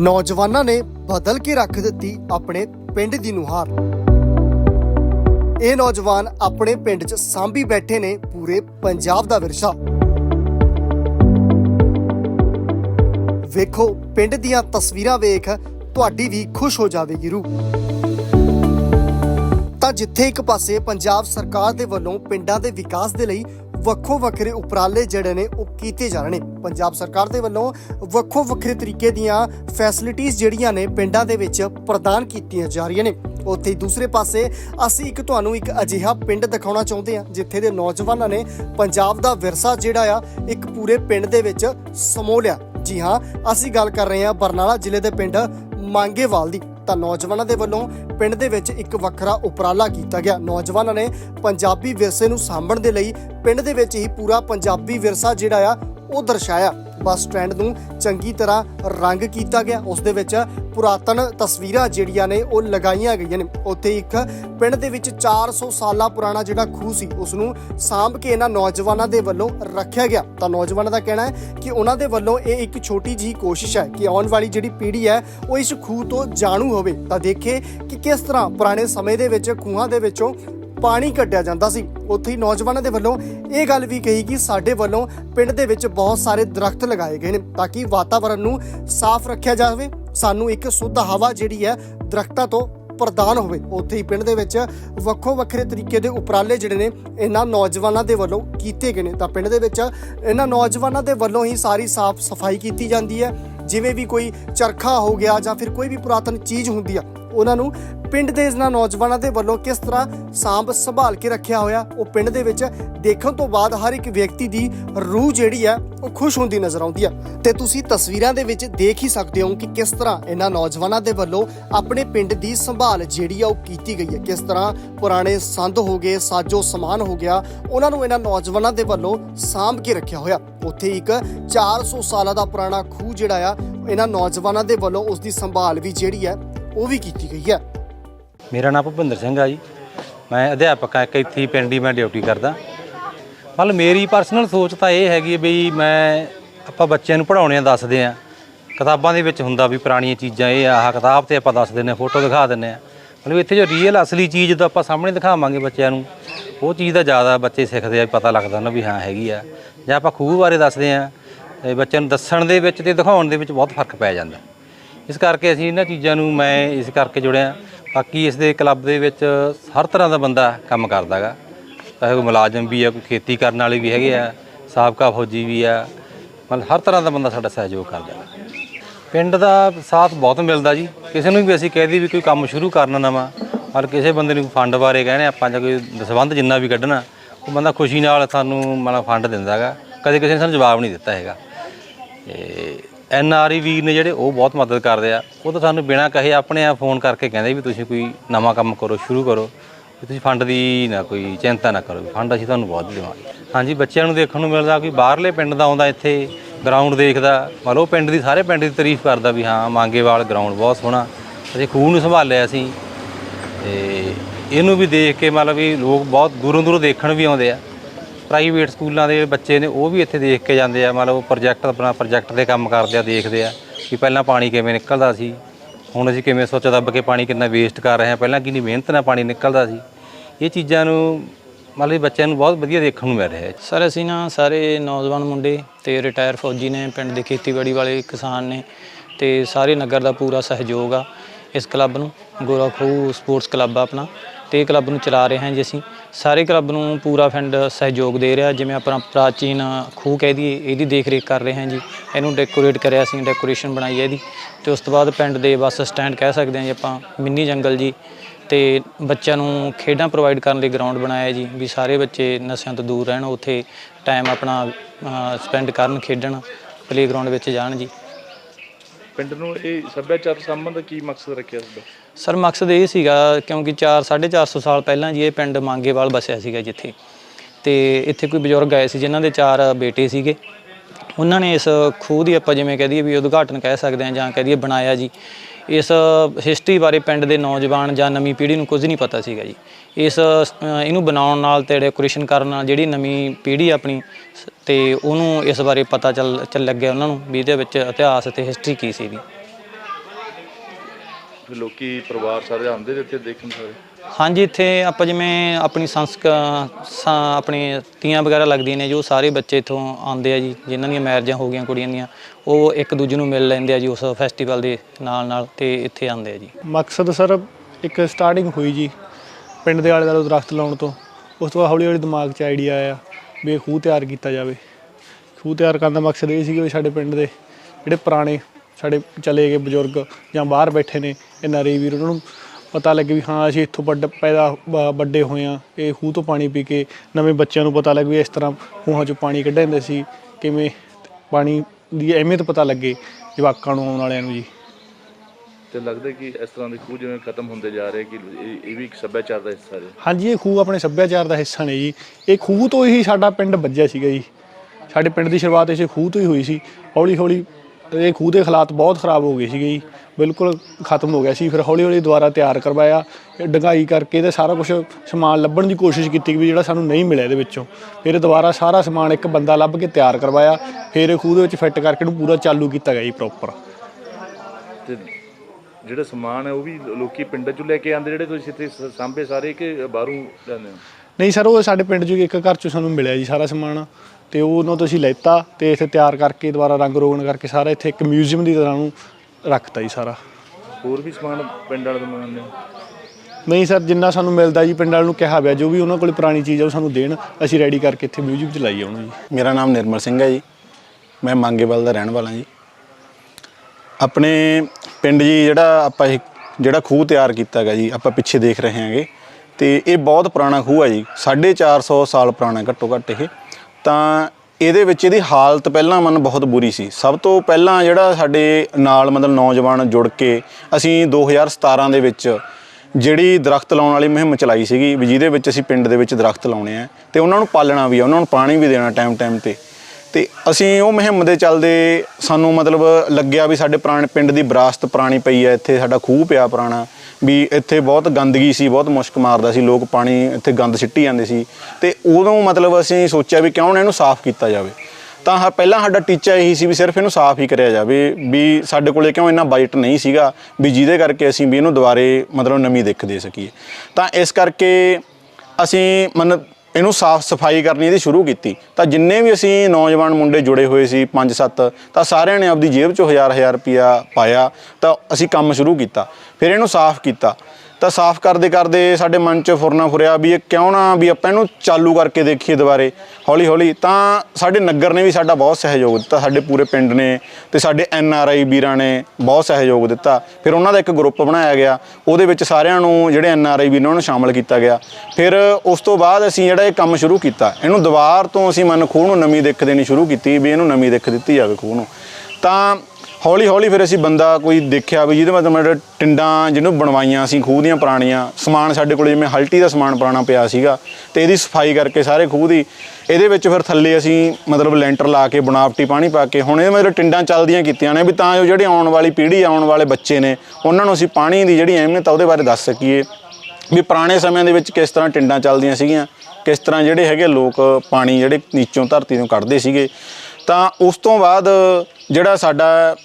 ਨੌਜਵਾਨਾਂ ਨੇ ਬਦਲ ਕੇ ਰੱਖ ਦਿੱਤੀ ਆਪਣੇ ਪਿੰਡ ਦੀ ਨੁਹਾਰ। ਇਹ ਨੌਜਵਾਨ ਆਪਣੇ ਪਿੰਡ 'ਚ ਸਾਂਭੀ ਬੈਠੇ ਨੇ ਪੂਰੇ ਪੰਜਾਬ ਦਾ ਵਿਰਸਾ। ਵੇਖੋ, ਪਿੰਡ ਦੀਆਂ ਤਸਵੀਰਾਂ ਵੇਖ ਤੁਹਾਡੀ ਵੀ ਖੁਸ਼ ਹੋ ਜਾਵੇਗੀ ਰੂਹ। ਤਾਂ ਜਿੱਥੇ ਇੱਕ ਪਾਸੇ ਪੰਜਾਬ ਸਰਕਾਰ ਦੇ ਵੱਲੋਂ ਪਿੰਡਾਂ ਦੇ ਵਿਕਾਸ ਦੇ ਲਈ ਵੱਖੋ ਵੱਖਰੇ ਉਪਰਾਲੇ ਜਿਹੜੇ ਨੇ ਉਹ ਕੀਤੇ ਜਾ ਰਹੇ ਨੇ। ਪੰਜਾਬ ਸਰਕਾਰ ਦੇ ਵੱਲੋਂ ਵੱਖੋ ਵੱਖਰੇ ਤਰੀਕੇ ਦੀਆਂ ਫੈਸਿਲਿਟੀਆਂ ਜਿਹੜੀਆਂ ਨੇ ਪਿੰਡਾਂ ਦੇ ਵਿੱਚ ਪ੍ਰਦਾਨ ਕੀਤੀਆਂ ਜਾ ਰਹੀਆਂ ਨੇ। ਉੱਥੇ ਹੀ ਦੂਸਰੇ ਪਾਸੇ ਅਸੀਂ ਇੱਕ ਤੁਹਾਨੂੰ ਇੱਕ ਅਜਿਹਾ ਪਿੰਡ ਦਿਖਾਉਣਾ ਚਾਹੁੰਦੇ ਹਾਂ, ਜਿੱਥੇ ਦੇ ਨੌਜਵਾਨਾਂ ਨੇ ਪੰਜਾਬ ਦਾ ਵਿਰਸਾ ਜਿਹੜਾ ਆ, ਇੱਕ ਪੂਰੇ ਪਿੰਡ ਦੇ ਵਿੱਚ ਸਮੋ ਲਿਆ। ਜੀ ਹਾਂ, ਅਸੀਂ ਗੱਲ ਕਰ ਰਹੇ ਹਾਂ ਬਰਨਾਲਾ ਜ਼ਿਲ੍ਹੇ ਦੇ ਪਿੰਡ ਮੰਗੇਵਾਲ ਦੀ। ਤਾਂ ਨੌਜਵਾਨਾਂ ਦੇ ਵੱਲੋਂ ਪਿੰਡ ਦੇ ਵਿੱਚ ਇੱਕ ਵੱਖਰਾ ਉਪਰਾਲਾ ਕੀਤਾ ਗਿਆ। ਨੌਜਵਾਨਾਂ ਨੇ ਪੰਜਾਬੀ ਵਿਰਸੇ ਨੂੰ ਸਾਂਭਣ ਦੇ ਲਈ ਪਿੰਡ ਦੇ ਵਿੱਚ ਹੀ ਪੂਰਾ ਪੰਜਾਬੀ ਵਿਰਸਾ ਜਿਹੜਾ ਆ, ਉਹ ਦਰਸਾਇਆ। ਬੱਸ ਸਟੈਂਡ ਨੂੰ ਚੰਗੀ ਤਰ੍ਹਾਂ ਰੰਗ ਕੀਤਾ ਗਿਆ। ਉਸ ਦੇ ਵਿੱਚ ਪੁਰਾਤਨ ਤਸਵੀਰਾਂ ਜਿਹੜੀਆਂ ਨੇ, ਉਹ ਲਗਾਈਆਂ ਗਈਆਂ ਨੇ। ਉੱਥੇ ਇੱਕ ਪਿੰਡ ਦੇ ਵਿੱਚ 400 ਸਾਲਾਂ ਪੁਰਾਣਾ ਜਿਹੜਾ ਖੂਹ ਸੀ, ਉਸ ਨੂੰ ਸਾਂਭ ਕੇ ਇਹਨਾਂ ਨੌਜਵਾਨਾਂ ਦੇ ਵੱਲੋਂ ਰੱਖਿਆ ਗਿਆ। ਤਾਂ ਨੌਜਵਾਨਾਂ ਦਾ ਕਹਿਣਾ ਹੈ ਕਿ ਉਹਨਾਂ ਦੇ ਵੱਲੋਂ ਇਹ ਇੱਕ ਛੋਟੀ ਜਿਹੀ ਕੋਸ਼ਿਸ਼ ਹੈ ਕਿ ਆਉਣ ਵਾਲੀ ਜਿਹੜੀ ਪੀੜ੍ਹੀ ਹੈ, ਉਹ ਇਸ ਖੂਹ ਤੋਂ ਜਾਣੂ ਹੋਵੇ। ਤਾਂ ਦੇਖੇ ਕਿ ਕਿਸ ਤਰ੍ਹਾਂ ਪੁਰਾਣੇ ਸਮੇਂ ਦੇ ਵਿੱਚ ਖੂਹਾਂ ਦੇ ਵਿੱਚੋਂ ਪਾਣੀ ਕੱਢਿਆ ਜਾਂਦਾ ਸੀ। ਉੱਥੇ ਹੀ ਨੌਜਵਾਨਾਂ ਦੇ ਵੱਲੋਂ ਇਹ ਗੱਲ ਵੀ ਕਹੀ ਕਿ ਸਾਡੇ ਵੱਲੋਂ ਪਿੰਡ ਦੇ ਵਿੱਚ ਬਹੁਤ ਸਾਰੇ ਦਰਖਤ ਲਗਾਏ ਗਏ ਨੇ ਤਾਂ ਕਿ ਵਾਤਾਵਰਣ ਨੂੰ ਸਾਫ਼ ਰੱਖਿਆ ਜਾਵੇ। ਸਾਨੂੰ ਇੱਕ ਸੁੱਧ ਹਵਾ ਜਿਹੜੀ ਹੈ ਦਰਖਤਾਂ ਤੋਂ ਪ੍ਰਦਾਨ ਹੋਵੇ। ਉੱਥੇ ਹੀ ਪਿੰਡ ਦੇ ਵਿੱਚ ਵੱਖੋ ਵੱਖਰੇ ਤਰੀਕੇ ਦੇ ਉਪਰਾਲੇ ਜਿਹੜੇ ਨੇ ਇਹਨਾਂ ਨੌਜਵਾਨਾਂ ਦੇ ਵੱਲੋਂ ਕੀਤੇ ਗਏ ਨੇ। ਤਾਂ ਪਿੰਡ ਦੇ ਵਿੱਚ ਇਹਨਾਂ ਨੌਜਵਾਨਾਂ ਦੇ ਵੱਲੋਂ ਹੀ ਸਾਰੀ ਸਾਫ਼ ਸਫ਼ਾਈ ਕੀਤੀ ਜਾਂਦੀ ਹੈ। ਜਿਵੇਂ ਵੀ ਕੋਈ ਚਰਖਾ ਹੋ ਗਿਆ ਜਾਂ ਫਿਰ ਕੋਈ ਵੀ ਪੁਰਾਤਨ ਚੀਜ਼ ਹੁੰਦੀ ਆ ਉਹਨਾਂ ਨੂੰ ਪਿੰਡ ਦੇ ਇਹਨਾਂ ਨੌਜਵਾਨਾਂ ਦੇ ਵੱਲੋਂ ਕਿਸ ਤਰ੍ਹਾਂ ਸਾਂਭ ਸੰਭਾਲ ਕੇ ਰੱਖਿਆ ਹੋਇਆ, ਉਹ ਪਿੰਡ ਦੇ ਵਿੱਚ ਦੇਖਣ ਤੋਂ ਬਾਅਦ ਹਰ ਇੱਕ ਵਿਅਕਤੀ ਦੀ ਰੂਹ ਜਿਹੜੀ ਆ ਉਹ ਖੁਸ਼ ਹੁੰਦੀ ਨਜ਼ਰ ਆਉਂਦੀ ਆ ਤੇ ਤੁਸੀਂ ਤਸਵੀਰਾਂ ਦੇ ਵਿੱਚ ਦੇਖ ਹੀ ਸਕਦੇ ਹੋ ਕਿ ਕਿਸ ਤਰ੍ਹਾਂ ਇਹਨਾਂ ਨੌਜਵਾਨਾਂ ਦੇ ਵੱਲੋਂ ਆਪਣੇ ਪਿੰਡ ਦੀ ਸੰਭਾਲ ਜਿਹੜੀ ਆ, ਉਹ ਕੀਤੀ ਗਈ ਹੈ। ਕਿਸ ਤਰ੍ਹਾਂ ਪੁਰਾਣੇ ਸੰਦ ਹੋ ਗਏ, ਸਾਜੋ ਸਮਾਨ ਹੋ ਗਿਆ, ਉਹਨਾਂ ਨੂੰ ਇਹਨਾਂ ਨੌਜਵਾਨਾਂ ਦੇ ਵੱਲੋਂ ਸਾਂਭ ਕੇ ਰੱਖਿਆ ਹੋਇਆ। ਉੱਥੇ ਇੱਕ 400 ਸਾਲਾਂ ਦਾ ਪੁਰਾਣਾ ਖੂਹ ਜਿਹੜਾ ਆ ਇਹਨਾਂ ਨੌਜਵਾਨਾਂ ਦੇ ਵੱਲੋਂ ਉਸ ਦੀ ਸੰਭਾਲ ਵੀ ਜਿਹੜੀ ਹੈ ਉਹ ਵੀ ਕੀਤੀ ਗਈ ਹੈ ਮੇਰਾ ਨਾਮ ਭੁਪਿੰਦਰ ਸਿੰਘ ਆ ਜੀ। ਮੈਂ ਅਧਿਆਪਕ ਆ, ਇੱਕ ਇੱਥੇ ਪਿੰਡੀ ਮੈਂ ਡਿਊਟੀ ਕਰਦਾ। ਮਤਲਬ ਮੇਰੀ ਪਰਸਨਲ ਸੋਚ ਤਾਂ ਇਹ ਹੈਗੀ ਹੈ ਵੀ ਮੈਂ ਆਪਾਂ ਬੱਚਿਆਂ ਨੂੰ ਪੜਾਉਣੇ ਆ, ਦੱਸਦੇ ਆ। ਕਿਤਾਬਾਂ ਦੇ ਵਿੱਚ ਹੁੰਦਾ ਵੀ ਪੁਰਾਣੀਆਂ ਚੀਜ਼ਾਂ ਇਹ ਆਹ ਕਿਤਾਬ ਤੇ ਆਪਾਂ ਦੱਸ ਦਿੰਦੇ ਆ, ਫੋਟੋ ਦਿਖਾ ਦਿੰਦੇ ਆ। ਮਤਲਬ ਇੱਥੇ ਜੋ ਰੀਅਲ ਅਸਲੀ ਚੀਜ਼ ਜਦੋਂ ਆਪਾਂ ਸਾਹਮਣੇ ਦਿਖਾਵਾਂਗੇ ਬੱਚਿਆਂ ਨੂੰ। ਉਹ ਚੀਜ਼ ਦਾ ਜ਼ਿਆਦਾ ਬੱਚੇ ਸਿੱਖਦੇ ਆ ਪਤਾ ਲੱਗਦਾ ਉਹਨਾਂ ਵੀ ਹਾਂ ਹੈਗੀ ਆ। ਜਾਂ ਆਪਾਂ ਖੂਹ ਬਾਰੇ ਦੱਸਦੇ ਆ ਬੱਚਿਆਂ ਨੂੰ ਦੱਸਣ ਦੇ ਵਿੱਚ ਤੇ ਦਿਖਾਉਣ ਦੇ ਵਿੱਚ ਬਹੁਤ ਫ਼ਰਕ ਪੈ ਜਾਂਦਾ। ਇਸ ਕਰਕੇ ਅਸੀਂ ਇਹਨਾਂ ਚੀਜ਼ਾਂ ਨੂੰ ਮੈਂ ਇਸ ਕਰਕੇ ਜੁੜਿਆ। ਬਾਕੀ ਇਸ ਦੇ ਕਲੱਬ ਦੇ ਵਿੱਚ ਹਰ ਤਰ੍ਹਾਂ ਦਾ ਬੰਦਾ ਕੰਮ ਕਰਦਾਗਾ। ਚਾਹੇ ਕੋਈ ਮੁਲਾਜ਼ਮ ਵੀ ਆ, ਕੋਈ ਖੇਤੀ ਕਰਨ ਵਾਲੇ ਵੀ ਹੈਗੇ ਆ, ਸਾਬਕਾ ਫੌਜੀ ਵੀ ਆ, ਮਤਲਬ ਹਰ ਤਰ੍ਹਾਂ ਦਾ ਬੰਦਾ ਸਾਡਾ ਸਹਿਯੋਗ ਕਰਦਾ। ਪਿੰਡ ਦਾ ਸਾਥ ਬਹੁਤ ਮਿਲਦਾ ਜੀ। ਕਿਸੇ ਨੂੰ ਵੀ ਅਸੀਂ ਕਹਿ ਦਈਏ ਵੀ ਕੋਈ ਕੰਮ ਸ਼ੁਰੂ ਕਰਨਾ ਨਵਾਂ, ਪਰ ਕਿਸੇ ਬੰਦੇ ਨੂੰ ਫੰਡ ਬਾਰੇ ਕਹਿੰਦੇ ਆਪਾਂ ਜਾਂ ਕੋਈ ਦਸਵੰਧ ਜਿੰਨਾ ਵੀ ਕੱਢਣਾ, ਉਹ ਬੰਦਾ ਖੁਸ਼ੀ ਨਾਲ ਸਾਨੂੰ ਮਤਲਬ ਫੰਡ ਦਿੰਦਾਗਾ। ਕਦੇ ਕਿਸੇ ਨੇ ਸਾਨੂੰ ਜਵਾਬ ਨਹੀਂ ਦਿੱਤਾ ਹੈਗਾ। ਤੇ ਐਨ ਆਰ ਆਈ ਵੀਰ ਨੇ ਜਿਹੜੇ ਉਹ ਬਹੁਤ ਮਦਦ ਕਰਦੇ ਆ। ਉਹ ਤਾਂ ਸਾਨੂੰ ਬਿਨਾਂ ਕਹੇ ਆਪਣੇ ਆਪ ਫੋਨ ਕਰਕੇ ਕਹਿੰਦੇ ਵੀ ਤੁਸੀਂ ਕੋਈ ਨਵਾਂ ਕੰਮ ਕਰੋ, ਸ਼ੁਰੂ ਕਰੋ। ਵੀ ਤੁਸੀਂ ਫੰਡ ਦੀ ਨਾ ਕੋਈ ਚਿੰਤਾ ਨਾ ਕਰੋ ਫੰਡ ਅਸੀਂ ਤੁਹਾਨੂੰ ਬਹੁਤ ਦੇਵਾਂਗੇ। ਹਾਂਜੀ, ਬੱਚਿਆਂ ਨੂੰ ਦੇਖਣ ਨੂੰ ਮਿਲਦਾ ਕੋਈ ਬਾਹਰਲੇ ਪਿੰਡ ਦਾ ਆਉਂਦਾ ਇੱਥੇ ਗਰਾਊਂਡ ਦੇਖਦਾ, ਮਤਲਬ ਉਹ ਪਿੰਡ ਦੀ ਸਾਰੇ ਪਿੰਡ ਦੀ ਤਾਰੀਫ ਕਰਦਾ ਵੀ ਹਾਂ, ਮੰਗੇਵਾਲ ਗਰਾਊਂਡ ਬਹੁਤ ਸੋਹਣਾ। ਅਸੀਂ ਖੂਹ ਨੂੰ ਸੰਭਾਲਿਆ ਅਸੀਂ ਤੇ ਇਹਨੂੰ ਵੀ ਦੇਖ ਕੇ ਮਤਲਬ ਵੀ ਲੋਕ ਬਹੁਤ ਦੂਰੋਂ ਦੂਰੋਂ ਦੇਖਣ ਵੀ ਆਉਂਦੇ ਆ। ਪ੍ਰਾਈਵੇਟ ਸਕੂਲਾਂ ਦੇ ਬੱਚੇ ਨੇ ਉਹ ਵੀ ਇੱਥੇ ਦੇਖ ਕੇ ਜਾਂਦੇ ਆ, ਮਤਲਬ ਪ੍ਰੋਜੈਕਟ ਆਪਣਾ ਪ੍ਰੋਜੈਕਟ ਦੇ ਕੰਮ ਕਰਦੇ ਆ, ਦੇਖਦੇ ਆ ਕਿ ਪਹਿਲਾਂ ਪਾਣੀ ਕਿਵੇਂ ਨਿਕਲਦਾ ਸੀ, ਹੁਣ ਅਸੀਂ ਕਿਵੇਂ ਸੋਚ ਦੱਬ ਕੇ ਪਾਣੀ ਕਿੰਨਾ ਵੇਸਟ ਕਰ ਰਹੇ ਹਾਂ, ਪਹਿਲਾਂ ਕਿੰਨੀ ਮਿਹਨਤ ਨਾਲ ਪਾਣੀ ਨਿਕਲਦਾ ਸੀ। ਇਹ ਚੀਜ਼ਾਂ ਨੂੰ ਮਤਲਬ ਬੱਚਿਆਂ ਨੂੰ ਬਹੁਤ ਵਧੀਆ ਦੇਖਣ ਨੂੰ ਮਿਲ ਰਿਹਾ ਹੈ। ਸਰ, ਅਸੀਂ ਨਾ ਸਾਰੇ ਨੌਜਵਾਨ ਮੁੰਡੇ ਤੇ ਰਿਟਾਇਰ ਫੌਜੀ ਨੇ, ਪਿੰਡ ਦੇ ਖੇਤੀਬਾੜੀ ਵਾਲੇ ਕਿਸਾਨ ਨੇ ਤੇ ਸਾਰੇ ਨਗਰ ਦਾ ਪੂਰਾ ਸਹਿਯੋਗ ਆ ਇਸ ਕਲੱਬ ਨੂੰ। ਗੋਰਾ ਸਪੋਰਟਸ ਕਲੱਬ ਆ ਆਪਣਾ ਤੇ ਇਹ ਕਲੱਬ ਨੂੰ ਚਲਾ ਰਹੇ ਹਾਂ ਜੀ ਅਸੀਂ। ਸਾਰੇ ਕਲੱਬ ਨੂੰ ਪੂਰਾ ਫੰਡ ਸਹਿਯੋਗ ਦੇ ਰਿਹਾ, ਜਿਵੇਂ ਆਪਣਾ ਪ੍ਰਾਚੀਨ ਖੂਹ ਕਹਿ ਦਈਏ, ਇਹਦੀ ਦੇਖ ਰੇਖ ਕਰ ਰਹੇ ਹਾਂ ਜੀ। ਇਹਨੂੰ ਡੈਕੋਰੇਟ ਕਰਿਆ ਸੀ ਡੈਕੋਰੇਸ਼ਨ ਬਣਾਈ ਹੈ ਇਹਦੀ। ਤੇ ਉਸ ਤੋਂ ਬਾਅਦ ਪਿੰਡ ਦੇ ਬੱਸ ਸਟੈਂਡ ਕਹਿ ਸਕਦੇ ਹਾਂ ਜੀ ਆਪਾਂ, ਮਿੰਨੀ ਜੰਗਲ ਜੀ। ਤੇ ਬੱਚਿਆਂ ਨੂੰ ਖੇਡਾਂ ਪ੍ਰੋਵਾਈਡ ਕਰਨ ਲਈ ਗਰਾਊਂਡ ਬਣਾਇਆ ਜੀ, ਵੀ ਸਾਰੇ ਬੱਚੇ ਨਸ਼ਿਆਂ ਤੋਂ ਦੂਰ ਰਹਿਣ, ਉੱਥੇ ਟਾਈਮ ਆਪਣਾ ਸਪੈਂਡ ਕਰਨ, ਖੇਡਣ ਪਲੇਗਰਾਉਂਡ ਵਿੱਚ ਜਾਣ ਜੀ। ਪਿੰਡ ਨੂੰ ਇਹ ਸੱਭਿਆਚਾਰ ਸਾਂਭਣ ਦਾ ਕੀ ਮਕਸਦ ਰੱਖਿਆ ਤੁਹਾਡਾ ਸਰ, ਮਕਸਦ ਇਹ ਸੀਗਾ ਕਿਉਂਕਿ 4 450 ਸਾਲ ਪਹਿਲਾਂ ਜੀ ਇਹ ਪਿੰਡ ਮੰਗੇਵਾਲ ਬਸਿਆ ਸੀਗਾ ਜਿੱਥੇ। ਤੇ ਇੱਥੇ ਕੋਈ ਬਜ਼ੁਰਗ ਆਏ ਸੀ ਜਿਨ੍ਹਾਂ ਦੇ ਚਾਰ ਬੇਟੇ ਸੀਗੇ। ਉਹਨਾਂ ਨੇ ਇਸ ਖੂਹ ਦੀ ਆਪਾਂ ਜਿਵੇਂ ਕਹਿ ਦਈਏ ਵੀ ਉਦਘਾਟਨ ਕਹਿ ਸਕਦੇ ਹਾਂ ਜਾਂ ਕਹਿ ਦਈਏ ਬਣਾਇਆ ਜੀ। ਇਸ ਹਿਸਟਰੀ ਬਾਰੇ ਪਿੰਡ ਦੇ ਨੌਜਵਾਨ ਜਾਂ ਨਵੀਂ ਪੀੜ੍ਹੀ ਨੂੰ ਕੁਝ ਨਹੀਂ ਪਤਾ ਸੀਗਾ ਜੀ। ਇਸ ਇਹਨੂੰ ਬਣਾਉਣ ਨਾਲ ਤੇ ਡੈਕੋਰੇਸ਼ਨ ਕਰਨ ਨਾਲ ਜਿਹੜੀ ਨਵੀਂ ਪੀੜ੍ਹੀ ਆਪਣੀ ਸ- ਤੇ ਉਹਨੂੰ ਇਸ ਬਾਰੇ ਪਤਾ ਚੱਲ ਚੱਲ ਲੱਗਿਆ ਉਹਨਾਂ ਨੂੰ ਵੀ ਇਹਦੇ ਵਿੱਚ ਇਤਿਹਾਸ ਅਤੇ ਹਿਸਟਰੀ ਕੀ ਸੀਗੀ। ਲੋਕੀ ਪਰਿਵਾਰ ਸਾਰੇ ਆਉਂਦੇ ਨੇ ਇੱਥੇ ਦੇਖਣ ਸਾਰੇ? ਹਾਂਜੀ ਇੱਥੇ ਆਪਾਂ ਜਿਵੇਂ ਆਪਣੀ ਸੰਸਕ ਆਪਣੇ ਤੀਆਂ ਵਗੈਰਾ ਲੱਗਦੀਆਂ ਨੇ ਜੋ ਸਾਰੇ ਬੱਚੇ ਇੱਥੋਂ ਆਉਂਦੇ ਆ ਜੀ ਜਿਨ੍ਹਾਂ ਦੀਆਂ ਮੈਰਿਜਾਂ ਹੋ ਗਈਆਂ ਕੁੜੀਆਂ ਦੀਆਂ ਉਹ ਇੱਕ ਦੂਜੇ ਨੂੰ ਮਿਲ ਲੈਂਦੇ ਆ ਜੀ ਉਸ ਫੈਸਟੀਵਲ ਦੇ ਨਾਲ ਨਾਲ ਤੇ ਇੱਥੇ ਆਉਂਦੇ ਆ ਜੀ। ਮਕਸਦ ਸਰ ਇੱਕ ਸਟਾਰਟਿੰਗ ਹੋਈ ਜੀ ਪਿੰਡ ਦੇ ਆਲੇ ਦੁਆਲੇ ਦਰਖਤ ਲਾਉਣ ਤੋਂ। ਉਸ ਤੋਂ ਬਾਅਦ ਹੌਲੀ ਹੌਲੀ ਦਿਮਾਗ 'ਚ ਆਈਡੀਆ ਆਇਆ ਵੀ ਖੂਹ ਤਿਆਰ ਕੀਤਾ ਜਾਵੇ। ਖੂਹ ਤਿਆਰ ਕਰਨ ਦਾ ਮਕਸਦ ਇਹ ਸੀ ਕਿ ਸਾਡੇ ਪਿੰਡ ਦੇ ਜਿਹੜੇ ਪੁਰਾਣੇ ਸਾਡੇ ਚਲੇ ਗਏ ਬਜ਼ੁਰਗ ਜਾਂ ਬਾਹਰ ਬੈਠੇ ਨੇ ਐਨਆਰਆਈ ਵੀਰ ਉਹਨਾਂ ਨੂੰ ਪਤਾ ਲੱਗੇ ਵੀ ਹਾਂ ਅਸੀਂ ਇੱਥੋਂ ਵੱਡ ਪੈਦਾ ਵੱਡੇ ਹੋਏ ਆ ਇਹ ਖੂਹ ਤੋਂ ਪਾਣੀ ਪੀ ਕੇ ਨਵੇਂ ਬੱਚਿਆਂ ਨੂੰ ਪਤਾ ਲੱਗੇ ਵੀ ਇਸ ਤਰ੍ਹਾਂ ਖੂਹਾਂ 'ਚੋਂ ਪਾਣੀ ਕੱਢਿਆ ਜਾਂਦਾ ਸੀ। ਕਿਵੇਂ ਪਾਣੀ ਦੀ ਅਹਿਮੀਅਤ ਪਤਾ ਲੱਗੇ ਜਵਾਕਾਂ ਨੂੰ ਆਉਣ ਵਾਲਿਆਂ ਨੂੰ ਜੀ। ਤੇ ਲੱਗਦਾ ਕਿ ਇਸ ਤਰ੍ਹਾਂ ਦੇ ਖੂਹ ਜਿਵੇਂ ਖਤਮ ਹੁੰਦੇ ਜਾ ਰਹੇ ਕਿ ਇਹ ਇਹ ਵੀ ਇੱਕ ਸੱਭਿਆਚਾਰ ਦਾ ਹਿੱਸਾ ਹੈ ਹਾਂਜੀ ਇਹ ਖੂਹ ਆਪਣੇ ਸੱਭਿਆਚਾਰ ਦਾ ਹਿੱਸਾ ਨੇ ਜੀ। ਇਹ ਖੂਹ ਤੋਂ ਹੀ ਸਾਡਾ ਪਿੰਡ ਵੱਜਿਆ ਸੀਗਾ ਜੀ। ਸਾਡੇ ਪਿੰਡ ਦੀ ਸ਼ੁਰੂਆਤ ਇਸੇ ਖੂਹ ਤੋਂ ਹੀ ਹੋਈ ਸੀ। ਹੌਲੀ ਹੌਲੀ ਇਹ ਖੂਹ ਦੇ ਹਾਲਾਤ ਬਹੁਤ ਖਰਾਬ ਹੋ ਗਏ ਸੀਗੇ ਜੀ। ਬਿਲਕੁਲ ਖਤਮ ਹੋ ਗਿਆ ਸੀ। ਫਿਰ ਹੌਲੀ ਹੌਲੀ ਦੁਬਾਰਾ ਤਿਆਰ ਕਰਵਾਇਆ। ਡੰਗਾਈ ਕਰਕੇ ਤੇ ਸਾਰਾ ਕੁਝ ਸਮਾਨ ਲੱਭਣ ਦੀ ਕੋਸ਼ਿਸ਼ ਕੀਤੀ ਵੀ ਜਿਹੜਾ ਸਾਨੂੰ ਨਹੀਂ ਮਿਲਿਆ ਇਹਦੇ ਵਿੱਚੋਂ। ਫਿਰ ਦੁਬਾਰਾ ਸਾਰਾ ਸਮਾਨ ਇੱਕ ਬੰਦਾ ਲੱਭ ਕੇ ਤਿਆਰ ਕਰਵਾਇਆ। ਫਿਰ ਇਹ ਖੂਹ ਦੇ ਵਿੱਚ ਫਿੱਟ ਕਰਕੇ ਇਹਨੂੰ ਪੂਰਾ ਚਾਲੂ ਕੀਤਾ ਗਿਆ ਜੀ ਪ੍ਰੋਪਰ ਤੇ ਜਿਹੜਾ ਸਮਾਨ ਹੈ ਉਹ ਵੀ ਲੋਕੀ ਪਿੰਡ ਚੋਂ ਲੈ ਕੇ ਆਉਂਦੇ ਜਿਹੜੇ ਤੁਸੀਂ ਇੱਥੇ ਸਾਂਭੇ ਸਾਰੇ ਕਿ ਬਾਹਰੋਂ ਲੈਂਦੇ ਹੋ? ਨਹੀਂ ਸਰ ਉਹ ਸਾਡੇ ਪਿੰਡ 'ਚੋਂ ਇੱਕ ਘਰ 'ਚੋਂ ਸਾਨੂੰ ਮਿਲਿਆ ਜੀ ਸਾਰਾ ਸਮਾਨ। ਤੇ ਉਹ ਉਹਨਾਂ ਤੋਂ ਅਸੀਂ ਲੈਤਾ ਤੇ ਇੱਥੇ ਤਿਆਰ ਕਰਕੇ ਦੁਬਾਰਾ ਰੰਗ ਰੋਗਨ ਕਰਕੇ ਸਾਰਾ ਇੱਥੇ ਇੱਕ ਮਿਊਜ਼ੀਅਮ ਦੀ ਤਰ੍ਹਾਂ ਨੂੰ ਰੱਖਤਾ ਜੀ ਸਾਰਾ। ਹੋਰ ਵੀ ਸਮਾਨ ਪਿੰਡ ਵਾਲੇ ਤੋਂ ਮੰਗਾਉਂਦੇ ਹੋ? ਨਹੀਂ ਸਰ ਜਿੰਨਾ ਸਾਨੂੰ ਮਿਲਦਾ ਜੀ ਪਿੰਡ ਵਾਲ ਨੂੰ ਕਿਹਾ ਹੋਇਆ ਜੋ ਵੀ ਉਹਨਾਂ ਕੋਲ ਪੁਰਾਣੀ ਚੀਜ਼ ਆ ਉਹ ਸਾਨੂੰ ਦੇਣ ਅਸੀਂ ਰੈਡੀ ਕਰਕੇ ਇੱਥੇ ਮਿਊਜ਼ੀਅਮ 'ਚ ਲਾਈ ਆਉਣਾ ਜੀ। ਮੇਰਾ ਨਾਮ ਨਿਰਮਲ ਸਿੰਘ ਹੈ ਜੀ। ਮੈਂ ਮੰਗੇਵਾਲ ਦਾ ਰਹਿਣ ਵਾਲਾ ਜੀ। ਆਪਣੇ ਪਿੰਡ ਜੀ ਜਿਹੜਾ ਆਪਾਂ ਇਹ ਜਿਹੜਾ ਖੂਹ ਤਿਆਰ ਕੀਤਾ ਗਿਆ ਜੀ ਆਪਾਂ ਪਿੱਛੇ ਦੇਖ ਰਹੇ ਹਾਂਗੇ। ਤੇ ਇਹ ਬਹੁਤ ਪੁਰਾਣਾ ਖੂਹ ਹੈ ਜੀ 450 ਸਾਲ ਪੁਰਾਣਾ ਘੱਟੋ ਘੱਟ ਇਹ। ਤਾਂ ਇਹਦੇ ਵਿੱਚ ਇਹਦੀ ਹਾਲਤ ਪਹਿਲਾਂ ਮਨ ਬਹੁਤ ਬੁਰੀ ਸੀ। ਸਭ ਤੋਂ ਪਹਿਲਾਂ ਜਿਹੜਾ ਸਾਡੇ ਨਾਲ ਮਤਲਬ ਨੌਜਵਾਨ ਜੁੜ ਕੇ ਅਸੀਂ 2017 ਦੇ ਵਿੱਚ ਜਿਹੜੀ ਦਰਖਤ ਲਾਉਣ ਵਾਲੀ ਮੁਹਿੰਮ ਚਲਾਈ ਸੀਗੀ ਵੀ ਜਿਹਦੇ ਵਿੱਚ ਅਸੀਂ ਪਿੰਡ ਦੇ ਵਿੱਚ ਦਰਖਤ ਲਾਉਣੇ ਆ ਤੇ ਉਹਨਾਂ ਨੂੰ ਪਾਲਣਾ ਵੀ ਆ, ਉਹਨਾਂ ਨੂੰ ਪਾਣੀ ਵੀ ਦੇਣਾ ਟਾਈਮ ਟਾਈਮ ਤੇ। ਤੇ ਅਸੀਂ ਉਹ ਮੁਹਿੰਮ ਦੇ ਚੱਲਦੇ ਸਾਨੂੰ ਮਤਲਬ ਲੱਗਿਆ ਵੀ ਸਾਡੇ ਪੁਰਾਣੇ ਪਿੰਡ ਦੀ ਵਿਰਾਸਤ ਪੁਰਾਣੀ ਪਈ ਹੈ ਇੱਥੇ ਸਾਡਾ ਖੂਹ ਪਿਆ ਪੁਰਾਣਾ। ਵੀ ਇੱਥੇ ਬਹੁਤ ਗੰਦਗੀ ਸੀ, ਬਹੁਤ ਮੁਸ਼ਕ ਮਾਰਦਾ ਸੀ, ਲੋਕ ਪਾਣੀ ਇੱਥੇ ਗੰਦ ਸਿੱਟੀ ਜਾਂਦੇ ਸੀ। ਤੇ ਉਦੋਂ ਮਤਲਬ ਅਸੀਂ ਸੋਚਿਆ ਵੀ ਕਿਉਂ ਨਾ ਇਹਨੂੰ ਸਾਫ਼ ਕੀਤਾ ਜਾਵੇ। ਤਾਂ ਹ, ਪਹਿਲਾਂ ਸਾਡਾ ਟੀਚਾ ਇਹੀ ਸੀ ਵੀ ਸਿਰਫ ਇਹਨੂੰ ਸਾਫ਼ ਹੀ ਕਰਿਆ ਜਾਵੇ ਵੀ ਸਾਡੇ ਕੋਲੇ ਕਿਉਂ ਇੰਨਾ ਬਜਟ ਨਹੀਂ ਸੀਗਾ ਵੀ ਜਿਹਦੇ ਕਰਕੇ ਅਸੀਂ ਵੀ ਇਹਨੂੰ ਦੁਬਾਰੇ ਮਤਲਬ ਨਵੀਂ ਦਿੱਖ ਦੇ ਸਕੀਏ। ਤਾਂ ਇਸ ਕਰਕੇ ਅਸੀਂ ਮਨ, ਇਹਨੂੰ ਸਾਫ਼ ਸਫ਼ਾਈ ਕਰਨੀ ਇਹਦੀ ਸ਼ੁਰੂ ਕੀਤੀ। ਤਾਂ ਜਿੰਨੇ ਵੀ ਅਸੀਂ ਨੌਜਵਾਨ ਮੁੰਡੇ ਜੁੜੇ ਹੋਏ ਸੀ 5-7 ਤਾਂ ਸਾਰਿਆਂ ਨੇ ਆਪਦੀ ਜੇਬ ਚੋਂ ਹਜ਼ਾਰ ਹਜ਼ਾਰ ਰੁਪਿਆ ਪਾਇਆ, ਤਾਂ ਅਸੀਂ ਕੰਮ ਸ਼ੁਰੂ ਕੀਤਾ। ਫਿਰ ਇਹਨੂੰ ਸਾਫ਼ ਕੀਤਾ। ਤਾਂ ਸਾਫ਼ ਕਰਦੇ ਕਰਦੇ ਸਾਡੇ ਮਨ 'ਚ ਫੁਰਨਾ ਫੁਰਿਆ ਵੀ ਇਹ ਕਿਉਂ ਨਾ ਵੀ ਆਪਾਂ ਇਹਨੂੰ ਚਾਲੂ ਕਰਕੇ ਦੇਖੀਏ ਦੁਬਾਰੇ। ਹੌਲੀ ਹੌਲੀ ਤਾਂ ਸਾਡੇ ਨਗਰ ਨੇ ਵੀ ਸਾਡਾ ਬਹੁਤ ਸਹਿਯੋਗ ਦਿੱਤਾ, ਸਾਡੇ ਪੂਰੇ ਪਿੰਡ ਨੇ ਤੇ ਸਾਡੇ ਐਨ ਆਰ ਆਈ ਵੀਰਾਂ ਨੇ ਬਹੁਤ ਸਹਿਯੋਗ ਦਿੱਤਾ। ਫਿਰ ਉਹਨਾਂ ਦਾ ਇੱਕ ਗਰੁੱਪ ਬਣਾਇਆ ਗਿਆ, ਉਹਦੇ ਵਿੱਚ ਸਾਰਿਆਂ ਨੂੰ ਜਿਹੜੇ ਐਨ ਆਰ ਆਈ ਵੀਰ ਨੇ ਉਹਨਾਂ ਨੂੰ ਸ਼ਾਮਲ ਕੀਤਾ ਗਿਆ। ਫਿਰ ਉਸ ਤੋਂ ਬਾਅਦ ਅਸੀਂ ਜਿਹੜਾ ਇਹ ਕੰਮ ਸ਼ੁਰੂ ਕੀਤਾ, ਇਹਨੂੰ ਦੁਬਾਰ ਤੋਂ ਅਸੀਂ ਮਨ ਖੂਹ ਨੂੰ ਨਵੀਂ ਦਿੱਖ ਦੇਣੀ ਸ਼ੁਰੂ ਕੀਤੀ, ਵੀ ਇਹਨੂੰ ਨਵੀਂ ਦਿੱਖ ਦਿੱਤੀ ਜਾਵੇ ਖੂਹ ਨੂੰ। ਤਾਂ ਹੌਲੀ ਹੌਲੀ ਫਿਰ ਅਸੀਂ ਬੰਦਾ ਕੋਈ ਦੇਖਿਆ ਵੀ ਜਿਹਦੇ ਮਤਲਬ ਟਿੰਡਾਂ ਜਿਹਨੂੰ ਬਣਵਾਈਆਂ ਸੀ, ਖੂਹ ਦੀਆਂ ਪੁਰਾਣੀਆਂ, ਸਮਾਨ ਸਾਡੇ ਕੋਲ ਜਿਵੇਂ ਹਲਟੀ ਦਾ ਸਮਾਨ ਪੁਰਾਣਾ ਪਿਆ ਸੀਗਾ ਤੇ ਇਹਦੀ ਸਫ਼ਾਈ ਕਰਕੇ ਸਾਰੇ ਖੂਹ ਦੀ, ਇਹਦੇ ਵਿੱਚ ਫਿਰ ਥੱਲੇ ਅਸੀਂ ਮਤਲਬ ਲੈਂਟਰ ਲਾ ਕੇ, ਬਣਾਵਟੀ ਪਾਣੀ ਪਾ ਕੇ, ਹੁਣ ਇਹ ਮਤਲਬ ਟਿੰਡਾਂ ਚੱਲਦੀਆਂ ਕੀਤੀਆਂ ਨੇ ਵੀ ਤਾਂ ਜੋ ਜਿਹੜੇ ਆਉਣ ਵਾਲੀ ਪੀੜ੍ਹੀ, ਆਉਣ ਵਾਲੇ ਬੱਚੇ ਨੇ, ਉਹਨਾਂ ਨੂੰ ਅਸੀਂ ਪਾਣੀ ਦੀ ਜਿਹੜੀ ਅਹਿਮੀਅਤ ਆ ਉਹਦੇ ਬਾਰੇ ਦੱਸ ਸਕੀਏ ਵੀ ਪੁਰਾਣੇ ਸਮਿਆਂ ਦੇ ਵਿੱਚ ਕਿਸ ਤਰ੍ਹਾਂ ਟਿੰਡਾਂ ਚੱਲਦੀਆਂ ਸੀਗੀਆਂ, ਕਿਸ ਤਰ੍ਹਾਂ ਜਿਹੜੇ ਹੈਗੇ ਲੋਕ ਪਾਣੀ ਜਿਹੜੇ ਨੀਚੋਂ ਧਰਤੀ ਤੋਂ ਕੱਢਦੇ ਸੀਗੇ। ਤਾਂ ਉਸ ਤੋਂ ਬਾਅਦ ਜਿਹੜਾ ਸਾਡਾ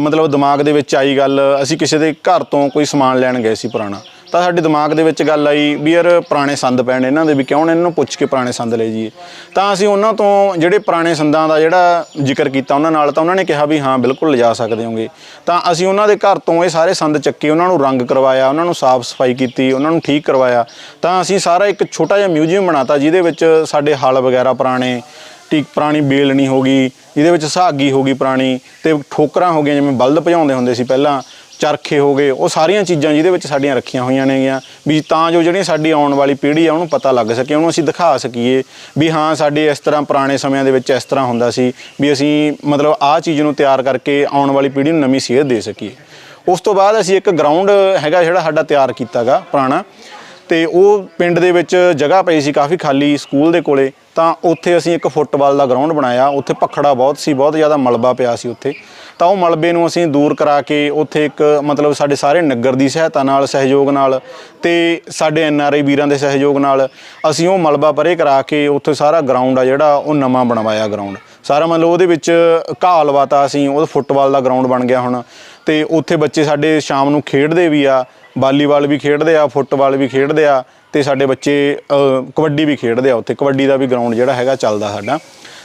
ਮਤਲਬ ਦਿਮਾਗ ਦੇ ਵਿੱਚ ਆਈ ਗੱਲ, ਅਸੀਂ ਕਿਸੇ ਦੇ ਘਰ ਤੋਂ ਕੋਈ ਸਮਾਨ ਲੈਣ ਗਏ ਸੀ ਪੁਰਾਣਾ। ਤਾਂ ਸਾਡੇ ਦਿਮਾਗ ਦੇ ਵਿੱਚ ਗੱਲ ਆਈ ਵੀ ਯਾਰ ਪੁਰਾਣੇ ਸੰਦ ਪੈਣ ਇਹਨਾਂ ਦੇ ਵੀ ਕਿਉਂ ਇਹਨਾਂ ਨੂੰ ਪੁੱਛ ਕੇ ਪੁਰਾਣੇ ਸੰਦ ਲੈ ਜੀਏ ਤਾਂ ਅਸੀਂ ਉਹਨਾਂ ਤੋਂ ਜਿਹੜੇ ਪੁਰਾਣੇ ਸੰਦਾਂ ਦਾ ਜਿਹੜਾ ਜ਼ਿਕਰ ਕੀਤਾ ਉਹਨਾਂ ਨਾਲ, ਤਾਂ ਉਹਨਾਂ ਨੇ ਕਿਹਾ ਵੀ ਹਾਂ, ਬਿਲਕੁਲ ਲਿਜਾ ਸਕਦੇ ਹੋਗੇ। ਤਾਂ ਅਸੀਂ ਉਹਨਾਂ ਦੇ ਘਰ ਤੋਂ ਇਹ ਸਾਰੇ ਸੰਦ ਚੱਕੇ, ਉਹਨਾਂ ਨੂੰ ਰੰਗ ਕਰਵਾਇਆ, ਉਹਨਾਂ ਨੂੰ ਸਾਫ਼ ਸਫ਼ਾਈ ਕੀਤੀ, ਉਹਨਾਂ ਨੂੰ ਠੀਕ ਕਰਵਾਇਆ। ਤਾਂ ਅਸੀਂ ਸਾਰਾ ਇੱਕ ਛੋਟਾ ਜਿਹਾ ਮਿਊਜ਼ੀਅਮ ਬਣਾਤਾ, ਜਿਹਦੇ ਵਿੱਚ ਸਾਡੇ ਹਲ ਵਗੈਰਾ ਪੁਰਾਣੇ ਟੀਕ ਪੁਰਾਣੀ ਬੇਲਣੀ ਹੋ ਗਈ ਜਿਹਦੇ ਵਿੱਚ ਸੁਹਾਗੀ ਹੋ ਗਈ ਪੁਰਾਣੀ ਤੇ ਠੋਕਰਾਂ ਹੋ ਗਈਆਂ, ਜਿਵੇਂ ਬਲਦ ਭਜਾਉਂਦੇ ਹੁੰਦੇ ਸੀ ਪਹਿਲਾਂ, ਚਰਖੇ ਹੋ ਗਏ, ਉਹ ਸਾਰੀਆਂ ਚੀਜ਼ਾਂ ਜਿਹਦੇ ਵਿੱਚ ਸਾਡੀਆਂ ਰੱਖੀਆਂ ਹੋਈਆਂ ਨੇਗੀਆਂ, ਵੀ ਤਾਂ ਜੋ ਜਿਹੜੀ ਸਾਡੀ ਆਉਣ ਵਾਲੀ ਪੀੜ੍ਹੀ ਆ, ਉਹਨੂੰ ਪਤਾ ਲੱਗ ਸਕੇ, ਉਹਨੂੰ ਅਸੀਂ ਦਿਖਾ ਸਕੀਏ, ਵੀ ਹਾਂ, ਸਾਡੇ ਇਸ ਤਰ੍ਹਾਂ ਪੁਰਾਣੇ ਸਮਿਆਂ ਦੇ ਵਿੱਚ ਇਸ ਤਰ੍ਹਾਂ ਹੁੰਦਾ ਸੀ, ਵੀ ਅਸੀਂ ਮਤਲਬ ਆਹ ਚੀਜ਼ ਨੂੰ ਤਿਆਰ ਕਰਕੇ ਆਉਣ ਵਾਲੀ ਪੀੜ੍ਹੀ ਨੂੰ ਨਵੀਂ ਸੇਧ ਦੇ ਸਕੀਏ। ਉਸ ਤੋਂ ਬਾਅਦ ਅਸੀਂ ਇੱਕ ਗਰਾਊਂਡ ਹੈਗਾ ਜਿਹੜਾ ਸਾਡਾ ਤਿਆਰ ਕੀਤਾਗਾ ਪੁਰਾਣਾ ਤੇ ਉਹ ਪਿੰਡ ਦੇ ਵਿੱਚ ਜਗ੍ਹਾ ਪਈ ਸੀ ਕਾਫੀ ਖਾਲੀ ਸਕੂਲ ਦੇ ਕੋਲੇ, ਤਾਂ ਉੱਥੇ ਅਸੀਂ ਇੱਕ ਫੁੱਟਬਾਲ ਦਾ ਗਰਾਊਂਡ ਬਣਾਇਆ। ਉੱਥੇ ਪਖੜਾ ਬਹੁਤ ਸੀ, ਬਹੁਤ ਜ਼ਿਆਦਾ ਮਲਬਾ ਪਿਆ ਸੀ ਉੱਥੇ। ਤਾਂ ਉਹ ਮਲਬੇ ਨੂੰ ਅਸੀਂ ਦੂਰ ਕਰਾ ਕੇ ਉੱਥੇ ਇੱਕ ਮਤਲਬ ਸਾਡੇ ਸਾਰੇ ਨਗਰ ਦੀ ਸਹਾਇਤਾ ਨਾਲ, ਸਹਿਯੋਗ ਨਾਲ ਤੇ ਸਾਡੇ ਐਨ ਆਰ ਆਈ ਵੀਰਾਂ ਦੇ ਸਹਿਯੋਗ ਨਾਲ ਅਸੀਂ ਉਹ ਮਲਬਾ ਪਰੇ ਕਰਾ ਕੇ ਉੱਥੇ ਸਾਰਾ ਗਰਾਊਂਡ ਆ ਜਿਹੜਾ, ਉਹ ਨਵਾਂ ਬਣਵਾਇਆ ਗਰਾਊਂਡ। ਸਾਰਾ ਮਤਲਬ ਉਹਦੇ ਵਿੱਚ ਘਾਹ ਲਵਾਤਾ ਅਸੀਂ ਉਹ ਫੁੱਟਬਾਲ ਦਾ ਗਰਾਊਂਡ ਬਣ ਗਿਆ ਹੁਣ ਤੇ ਉੱਥੇ ਬੱਚੇ ਸਾਡੇ ਸ਼ਾਮ ਨੂੰ ਖੇਡਦੇ ਵੀ ਆ। ਵਾਲੀਬਾਲ ਵੀ ਖੇਡਦੇ ਆ, ਫੁੱਟਬਾਲ ਵੀ ਖੇਡਦੇ ਆ ਤੇ ਸਾਡੇ ਬੱਚੇ ਕਬੱਡੀ ਵੀ ਖੇਡਦੇ ਆ ਉੱਥੇ। ਕਬੱਡੀ ਦਾ ਵੀ ਗਰਾਊਂਡ ਜਿਹੜਾ ਹੈਗਾ ਚੱਲਦਾ ਸਾਡਾ।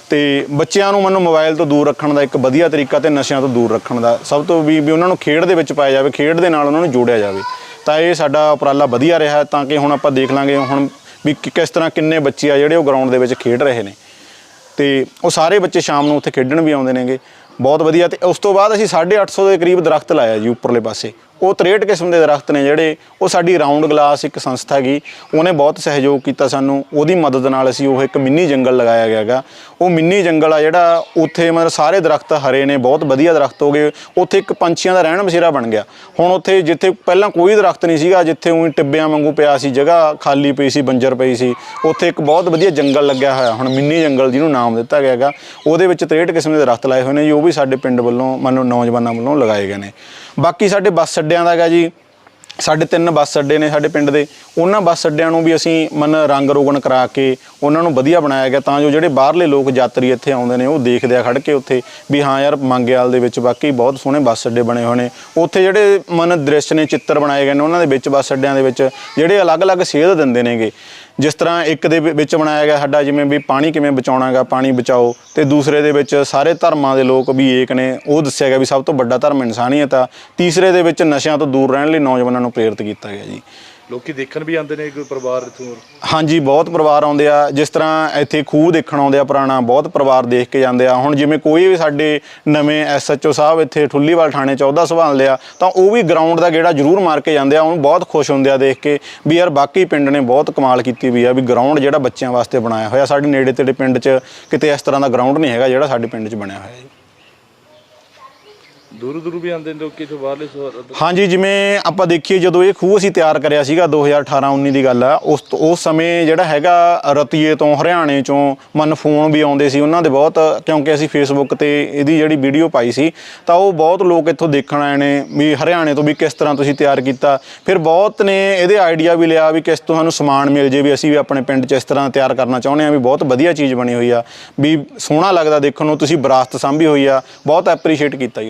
ਤੇ ਬੱਚਿਆਂ ਨੂੰ ਮੈਨੂੰ ਮੋਬਾਈਲ ਤੋਂ ਦੂਰ ਰੱਖਣ ਦਾ ਇੱਕ ਵਧੀਆ ਤਰੀਕਾ ਤੇ ਨਸ਼ਿਆਂ ਤੋਂ ਦੂਰ ਰੱਖਣ ਦਾ। ਸਭ ਤੋਂ ਵੀ ਵੀ ਉਹਨਾਂ ਨੂੰ ਖੇਡ ਦੇ ਵਿੱਚ ਪਾਇਆ ਜਾਵੇ, ਖੇਡ ਦੇ ਨਾਲ ਉਹਨਾਂ ਨੂੰ ਜੋੜਿਆ ਜਾਵੇ। ਤਾਂ ਇਹ ਸਾਡਾ ਉਪਰਾਲਾ ਵਧੀਆ ਰਿਹਾ, ਤਾਂ ਕਿ ਹੁਣ ਆਪਾਂ ਦੇਖ ਲਾਂਗੇ ਹੁਣ ਵੀ ਕਿਸ ਤਰ੍ਹਾਂ ਕਿੰਨੇ ਬੱਚੇ ਆ ਜਿਹੜੇ ਉਹ ਗਰਾਊਂਡ ਦੇ ਵਿੱਚ ਖੇਡ ਰਹੇ ਨੇ। ਤੇ ਉਹ ਸਾਰੇ ਬੱਚੇ ਸ਼ਾਮ ਨੂੰ ਉੱਥੇ ਖੇਡਣ ਵੀ ਆਉਂਦੇ ਨੇਗੇ। ਬਹੁਤ ਵਧੀਆ, ਤੇ ਉਸ ਤੋਂ ਬਾਅਦ ਅਸੀਂ 850 ਦੇ ਕਰੀਬ ਦਰਖਤ ਲਾਇਆ ਜੀ ਉੱਪਰਲੇ ਪਾਸੇ। ਉਹ 63 ਕਿਸਮ ਦੇ ਦਰਖਤ ਨੇ ਜਿਹੜੇ ਉਹ ਸਾਡੀ ਰਾਉਂਡ ਗਲਾਸ ਇੱਕ ਸੰਸਥਾ ਗਈ ਉਹਨੇ ਬਹੁਤ ਸਹਿਯੋਗ ਕੀਤਾ ਸਾਨੂੰ, ਉਹਦੀ ਮਦਦ ਨਾਲ ਅਸੀਂ ਉਹ ਇੱਕ ਮਿੰਨੀ ਜੰਗਲ ਲਗਾਇਆ ਗਿਆ ਹੈਗਾ। ਉਹ ਮਿੰਨੀ ਜੰਗਲ ਆ ਜਿਹੜਾ ਉੱਥੇ ਮਤਲਬ ਸਾਰੇ ਦਰਖਤ ਹਰੇ ਨੇ, ਬਹੁਤ ਵਧੀਆ ਦਰਖਤ ਹੋ ਗਏ, ਉੱਥੇ ਇੱਕ ਪੰਛੀਆਂ ਦਾ ਰਹਿਣ ਬਸੇਰਾ ਬਣ ਗਿਆ। ਹੁਣ ਉੱਥੇ ਜਿੱਥੇ ਪਹਿਲਾਂ ਕੋਈ ਦਰਖਤ ਨਹੀਂ ਸੀਗਾ, ਜਿੱਥੇ ਉਹੀ ਟਿੱਬਿਆਂ ਵਾਂਗੂ ਪਿਆ ਸੀ, ਜਗ੍ਹਾ ਖਾਲੀ ਪਈ ਸੀ, ਬੰਜਰ ਪਈ ਸੀ, ਉੱਥੇ ਇੱਕ ਬਹੁਤ ਵਧੀਆ ਜੰਗਲ ਲੱਗਿਆ ਹੋਇਆ, ਹੁਣ ਮਿੰਨੀ ਜੰਗਲ ਜਿਹਨੂੰ ਨਾਮ ਦਿੱਤਾ ਗਿਆ ਹੈਗਾ, ਉਹਦੇ ਵਿੱਚ 63 ਕਿਸਮ ਦੇ ਦਰਖਤ ਲਾਏ ਹੋਏ ਨੇ ਜੀ, ਉਹ ਵੀ ਸਾਡੇ ਪਿੰਡ ਵੱਲੋਂ, ਮੰਨੋ ਨੌਜਵਾਨਾਂ ਵੱਲੋਂ ਲਗਾਏ ਗਏ ਨੇ। ਬਾਕੀ ਸਾਡੇ ਬੱਸ ਅੱਡਿਆਂ ਦਾ ਹੈਗਾ ਜੀ। ਸਾਡੇ ਤਿੰਨ ਬੱਸ ਅੱਡੇ ਨੇ ਸਾਡੇ ਪਿੰਡ ਦੇ, ਉਹਨਾਂ ਬੱਸ ਅੱਡਿਆਂ ਨੂੰ ਵੀ ਅਸੀਂ ਮਨ ਰੰਗ ਰੋਗਨ ਕਰਾ ਕੇ ਉਹਨਾਂ ਨੂੰ ਵਧੀਆ ਬਣਾਇਆ ਗਿਆ ਤਾਂ ਜੋ ਜਿਹੜੇ ਬਾਹਰਲੇ ਲੋਕ ਯਾਤਰੀ ਇੱਥੇ ਆਉਂਦੇ ਨੇ, ਉਹ ਦੇਖਦੇ ਆ ਖੜ ਕੇ ਉੱਥੇ ਵੀ ਹਾਂ ਯਾਰ ਮੰਗਿਆਲ ਦੇ ਵਿੱਚ ਵਾਕਈ ਬਹੁਤ ਸੋਹਣੇ ਬੱਸ ਅੱਡੇ ਬਣੇ ਹੋਏ ਨੇ। ਉੱਥੇ ਜਿਹੜੇ ਮਨ ਦ੍ਰਿਸ਼ ਨੇ, ਚਿੱਤਰ ਬਣਾਏ ਗਏ ਨੇ, ਉਹਨਾਂ ਦੇ ਵਿੱਚ ਬੱਸ ਅੱਡਿਆਂ ਦੇ ਵਿੱਚ ਜਿਹੜੇ ਅਲੱਗ-ਅਲੱਗ ਸੇਧ ਦਿੰਦੇ ਨੇਗੇ। ਜਿਸ ਤਰ੍ਹਾਂ ਇੱਕ ਦੇ ਵਿੱਚ ਬਣਾਇਆ ਗਿਆ ਸਾਡਾ ਜਿਵੇਂ ਵੀ ਪਾਣੀ ਕਿਵੇਂ ਬਚਾਉਣਾਗਾ, ਪਾਣੀ ਬਚਾਓ ਤੇ ਦੂਸਰੇ ਦੇ ਵਿੱਚ ਸਾਰੇ ਧਰਮਾਂ ਦੇ ਲੋਕ ਵੀ ਏਕ ਨੇ, ਉਹ ਦੱਸਿਆ ਗਿਆ ਵੀ ਸਭ ਤੋਂ ਵੱਡਾ ਧਰਮ ਇਨਸਾਨੀਅਤ ਆ। ਤੀਸਰੇ ਦੇ ਵਿੱਚ ਨਸ਼ਿਆਂ ਤੋਂ ਦੂਰ ਰਹਿਣ ਲਈ ਨੌਜਵਾਨਾਂ ਨੂੰ ਪ੍ਰੇਰਿਤ ਕੀਤਾ ਗਿਆ ਜੀ। ਲੋਕੀ ਦੇਖਣ ਵੀ ਆਉਂਦੇ ਨੇ ਕੋਈ ਪਰਿਵਾਰ ਇਥੋਂ। ਹਾਂਜੀ ਬਹੁਤ ਪਰਿਵਾਰ ਆਉਂਦੇ ਆ। ਜਿਸ ਤਰ੍ਹਾਂ ਇੱਥੇ ਖੂਹ ਦੇਖਣ ਆਉਂਦੇ ਆ ਪੁਰਾਣਾ ਬਹੁਤ ਪਰਿਵਾਰ ਦੇਖ ਕੇ ਜਾਂਦੇ ਆ। ਹੁਣ ਜਿਵੇਂ ਕੋਈ ਵੀ ਸਾਡੇ ਨਵੇਂ ਐਸਐਚਓ ਸਾਹਿਬ ਇੱਥੇ ਠੁੱਲੀਵਾਲ ਥਾਣੇ 'ਚ ਅਹੁਦਾ ਸੰਭਾਲ ਲਿਆ ਤਾਂ ਉਹ ਵੀ ਗਰਾਊਂਡ ਦਾ ਗੇੜਾ ਜ਼ਰੂਰ ਮਾਰ ਕੇ ਜਾਂਦੇ ਆ। ਉਹਨੂੰ ਬਹੁਤ ਖੁਸ਼ ਹੁੰਦੇ ਆ ਦੇਖ ਕੇ ਵੀ ਯਾਰ ਬਾਕੀ ਪਿੰਡ ਨੇ ਬਹੁਤ ਕਮਾਲ ਕੀਤੀ ਵੀ ਆ ਵੀ ਗਰਾਊਂਡ ਜਿਹੜਾ ਬੱਚਿਆਂ ਵਾਸਤੇ ਬਣਾਇਆ ਹੋਇਆ। ਸਾਡੇ ਨੇੜੇ ਤੇੜੇ ਪਿੰਡ 'ਚ ਕਿਤੇ ਇਸ ਤਰ੍ਹਾਂ ਦਾ ਗਰਾਊਂਡ ਨਹੀਂ ਹੈਗਾ ਜਿਹੜਾ ਸਾਡੇ ਪਿੰਡ 'ਚ ਬਣਿਆ ਹੋਇਆ ਜੀ। ਦੂਰੋਂ ਦੂਰੋਂ ਵੀ ਆਉਂਦੇ ਨੇ ਲੋਕੀ ਇਥੋਂ ਬਾਹਰਲੇ ਸੋ- ਹਾਂਜੀ, ਜਿਵੇਂ ਆਪਾਂ ਦੇਖੀਏ, ਜਦੋਂ ਇਹ ਖੂਹ ਅਸੀਂ ਤਿਆਰ ਕਰਿਆ ਸੀਗਾ 2018-19 ਦੀ ਗੱਲ ਆ, ਉਸ ਉਸ ਸਮੇਂ ਜਿਹੜਾ ਹੈਗਾ ਰਤੀਏ ਤੋਂ, ਹਰਿਆਣੇ ਚੋਂ ਮਨ ਫੋਨ ਵੀ ਆਉਂਦੇ ਸੀ, ਉਹਨਾਂ ਦੇ ਬਹੁਤ, ਕਿਉਂਕਿ ਅਸੀਂ ਫੇਸਬੁੱਕ ਤੇ ਇਹਦੀ ਜਿਹੜੀ ਵੀਡੀਓ ਪਾਈ ਸੀ, ਤਾਂ ਉਹ ਬਹੁਤ ਲੋਕ ਇੱਥੋਂ ਦੇਖਣ ਆਏ ਨੇ ਵੀ ਹਰਿਆਣੇ ਤੋਂ ਵੀ ਕਿਸ ਤਰ੍ਹਾਂ ਤੁਸੀਂ ਤਿਆਰ ਕੀਤਾ। ਫਿਰ ਬਹੁਤ ਨੇ ਇਹਦੇ ਆਈਡੀਆ ਵੀ ਲਿਆ ਵੀ ਕਿਸ ਤੋਂ ਸਾਨੂੰ ਸਮਾਨ ਮਿਲ ਜੇ, ਵੀ ਅਸੀਂ ਵੀ ਆਪਣੇ ਪਿੰਡ 'ਚ ਇਸ ਤਰ੍ਹਾਂ ਤਿਆਰ ਕਰਨਾ ਚਾਹੁੰਦੇ ਹਾਂ, ਵੀ ਬਹੁਤ ਵਧੀਆ ਚੀਜ਼ ਬਣੀ ਹੋਈ ਆ, ਵੀ ਸੋਹਣਾ ਲੱਗਦਾ ਦੇਖਣ ਨੂੰ, ਤੁਸੀਂ ਵਿਰਾਸਤ ਸਾਂਭੀ ਹੋਈ ਆ, ਬਹੁਤ ਐਪਰੀਸ਼ੀਏਟ ਕੀਤਾ ਜੀ ਲੋਕ।